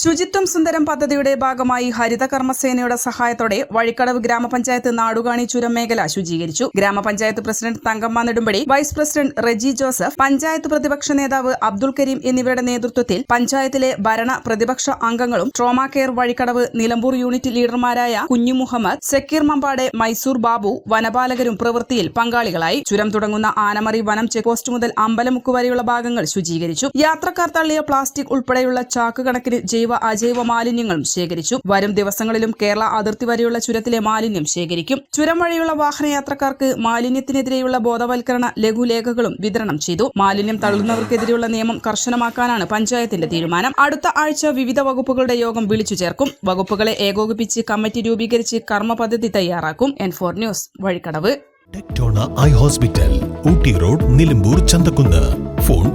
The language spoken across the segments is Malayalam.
ശുചിത്വം സുന്ദരം പദ്ധതിയുടെ ഭാഗമായി ഹരിത കർമ്മസേനയുടെ സഹായത്തോടെ വഴിക്കടവ് ഗ്രാമപഞ്ചായത്ത് നാടുകാണി ചുരം മേഖല ശുചീകരിച്ചു. ഗ്രാമപഞ്ചായത്ത് president Thankamma Nedumpadi vice president Reji Joseph panchayat പ്രതിപക്ഷ നേതാവ് അബ്ദുൾ കരീം എന്നിവരുടെ നേതൃത്വത്തിൽ പഞ്ചായത്തിലെ ഭരണ പ്രതിപക്ഷ അംഗങ്ങളും trauma care Vazhikkadavu Nilambur unit ലീഡർമാരായ Kunju Muhammad Zakir മമ്പാടെ Mysore Babu വനപാലകരും പ്രവൃത്തിയിൽ പങ്കാളികളായി. ചുരം തുടങ്ങുന്ന ആനമറി വനം ചെക്ക് പോസ്റ്റ് മുതൽ അമ്പലമുക്ക് വരെയുള്ള ഭാഗങ്ങൾ ശുചീകരിച്ചു. യാത്രക്കാർ തള്ളിയ പ്ലാസ്റ്റിക് ഉൾപ്പെടെയുള്ള ചാക്ക് കണക്കിന് ജൈവ അജൈവ മാലിന്യങ്ങളും ശേഖരിച്ചു. വരും ദിവസങ്ങളിലും കേരള അതിർത്തി വരെയുള്ള ചുരത്തിലെ മാലിന്യം ശേഖരിക്കും. ചുരം വഴിയുള്ള വാഹനയാത്രക്കാർക്ക് മാലിന്യത്തിനെതിരെയുള്ള ബോധവൽക്കരണ ലഘുലേഖകളും വിതരണം ചെയ്തു. മാലിന്യം തള്ളുന്നവർക്കെതിരെയുള്ള നിയമം കർശനമാക്കാനാണ് പഞ്ചായത്തിന്റെ തീരുമാനം. അടുത്ത ആഴ്ച വിവിധ വകുപ്പുകളുടെ യോഗം വിളിച്ചു ചേർക്കും. വകുപ്പുകളെ ഏകോപിപ്പിച്ച് കമ്മിറ്റി രൂപീകരിച്ച് കർമ്മ പദ്ധതി തയ്യാറാക്കും. N four news Vazhikkadavu. Tectona eye hospital Ooty road Nilambur Chanthakkunnu. Phone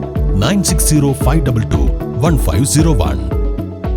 nine six zero five double two one five zero one